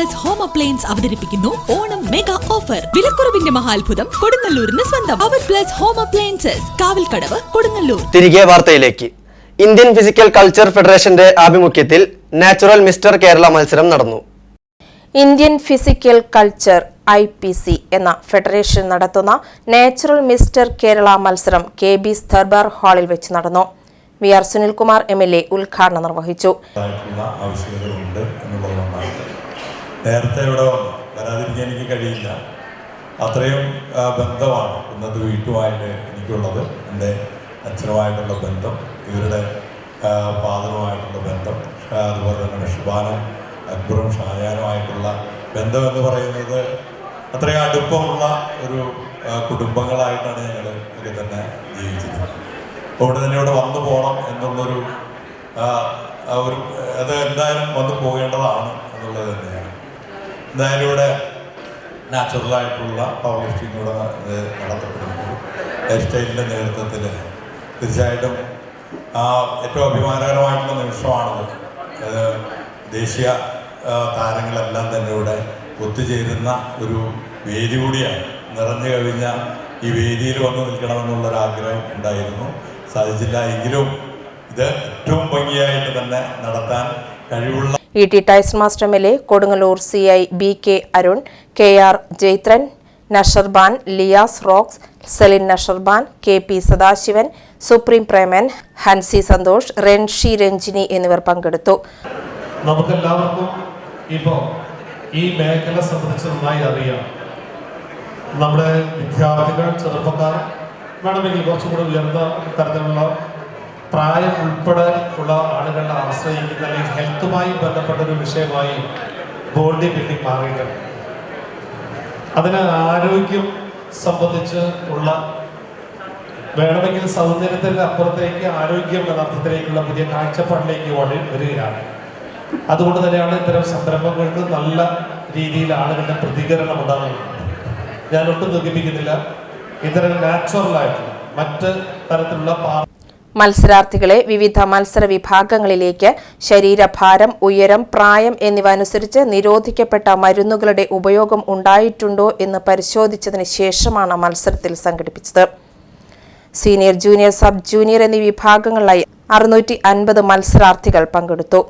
Plus home appliance അവതരിപ്പിക്കുന്നു. Onam mega offer വിലക്കുറവിന്റെ മഹാത്ഭുതം കൊടുങ്ങല്ലൂരിന് സ്വന്തം. അവർ plus home appliances Kavilkadavu Kodungallur. തിരികെ വാർത്തയിലേക്ക്. ഇന്ത്യൻ ഫിസിക്കൽ കൾച്ചർ ഫെഡറേഷന്റെ ആഭിമുഖ്യത്തിൽ നാച്ചുറൽ മിസ്റ്റർ കേരള മത്സരം നടന്നു. Indian physical culture I P C എന്ന ഫെഡറേഷൻ നടത്തുന്ന നാച്ചുറൽ മിസ്റ്റർ കേരള മത്സരം കെ ബി ദർബാർ ഹാളിൽ വെച്ച് നടന്നു. V R Sunilkumar M L A ഉദ്ഘാടനം നിർവഹിച്ചു. നേരത്തെ ഇവിടെ വന്നു. വരാതിരിക്കാൻ എനിക്ക് കഴിയില്ല. അത്രയും ബന്ധമാണ് ഇന്നത്തെ വീട്ടുമായിട്ട് എനിക്കുള്ളത്. എന്റെ അച്ഛനുമായിട്ടുള്ള ബന്ധം ഇവരുടെ ഫാദറുമായിട്ടുള്ള ബന്ധം അതുപോലെ തന്നെ ഷുബാനും അക്ബറും ഷാജാനുമായിട്ടുള്ള ബന്ധം എന്ന് പറയുന്നത് അത്രയും അടുപ്പമുള്ള ഒരു കുടുംബങ്ങളായിട്ടാണ് ഞങ്ങൾ ഒക്കെ തന്നെ ജീവിച്ചത് അവിടെ തന്നെ ഇവിടെ വന്നു പോകണം എന്നുള്ളൊരു ഒരു അത് എന്തായാലും വന്നു പോകേണ്ടതാണ് എന്നുള്ളത് തന്നെയാണ്. എന്തായാലും നാച്ചുറലായിട്ടുള്ള പവർ ലിഫ്റ്റിംഗ് ഇവിടെ നടത്തപ്പെടുന്നു ലൈഫ് സ്റ്റൈലിന്റെ നേതൃത്വത്തിൽ തീർച്ചയായിട്ടും ആ, ഏറ്റവും അഭിമാനകരമായിട്ടുള്ള നിമിഷമാണത്. ദേശീയ താരങ്ങളെല്ലാം തന്നെ ഇവിടെ ഒത്തുചേരുന്ന ഒരു വേദി കൂടിയാണ്. നിറഞ്ഞു കഴിഞ്ഞ ഈ വേദിയിൽ വന്ന് നിൽക്കണമെന്നുള്ളൊരാഗ്രഹം ഉണ്ടായിരുന്നു. സാധിച്ചില്ല. എങ്കിലും ഇത് ഏറ്റവും ഭംഗിയായിട്ട് തന്നെ നടത്താൻ കഴിവുള്ള E T Tyson master M L A Kodungallur C I B K Arun K R Jaithran Nasharban Liyas rocks Celine Nasharban K P Sadasivan supreme Preman Hansi Santhosh റെൻഷി Ranjini എന്നിവർ പങ്കെടുത്തു. നമുക്കെല്ലാവർക്കും ഇപ്പോൾ ഈ മേഖല സംബന്ധിച്ച് നന്നായി അറിയാം. നമ്മുടെ വിദ്യാർത്ഥികൾ ചെറുപ്പക്കാർ വേണമെങ്കിൽ കുറച്ചും കൂടി ഉയർന്ന തരത്തിലുള്ള പ്രായം ഉൾപ്പെടെ ഉള്ള ആളുകളെ ആശ്രയിക്കുന്ന അല്ലെങ്കിൽ ഹെൽത്തുമായി ബന്ധപ്പെട്ട ഒരു വിഷയമായി ബോഡി ബിൽഡിംഗ് മാറിയിട്ടുണ്ട്. അതിന് ആരോഗ്യം സംബന്ധിച്ച് ഉള്ള വേണമെങ്കിൽ സൗന്ദര്യത്തിന്റെ അപ്പുറത്തേക്ക് ആരോഗ്യം എന്ന അർത്ഥത്തിലേക്കുള്ള പുതിയ കാഴ്ചപ്പാടിലേക്ക് വഴി വരികയാണ്. അതുകൊണ്ട് തന്നെയാണ് ഇത്തരം സംരംഭങ്ങൾക്ക് നല്ല രീതിയിൽ ആളുകളുടെ പ്രതികരണം ഉണ്ടാകുന്നത്. ഞാൻ ഒട്ടും ദുഃഖിപ്പിക്കുന്നില്ല. ഇത്തരം നാച്ചുറൽ ആയിട്ടുള്ള മറ്റ് തരത്തിലുള്ള പാർ മത്സരാർത്ഥികളെ വിവിധ മത്സര വിഭാഗങ്ങളിലേക്ക് ശരീരഭാരം ഉയരം പ്രായം എന്നിവ അനുസരിച്ച് നിരോധിക്കപ്പെട്ട മരുന്നുകളുടെ ഉപയോഗം ഉണ്ടായിട്ടുണ്ടോ എന്ന് പരിശോധിച്ചതിന് ശേഷമാണ് മത്സരത്തിൽ സംഘടിപ്പിച്ചത്. സീനിയർ ജൂനിയർ സബ് ജൂനിയർ എന്നീ വിഭാഗങ്ങളിലായി അറുന്നൂറ്റി അൻപത് മത്സരാർത്ഥികൾ പങ്കെടുത്തു.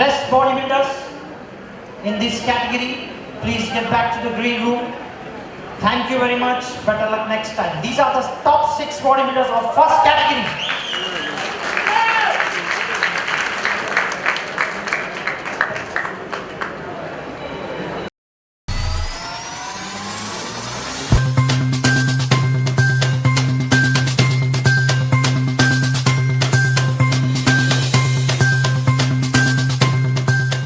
Rest bodybuilders in this category. Please get back to the green room. Thank you very much. Better luck next time. These are the top six bodybuilders of first category.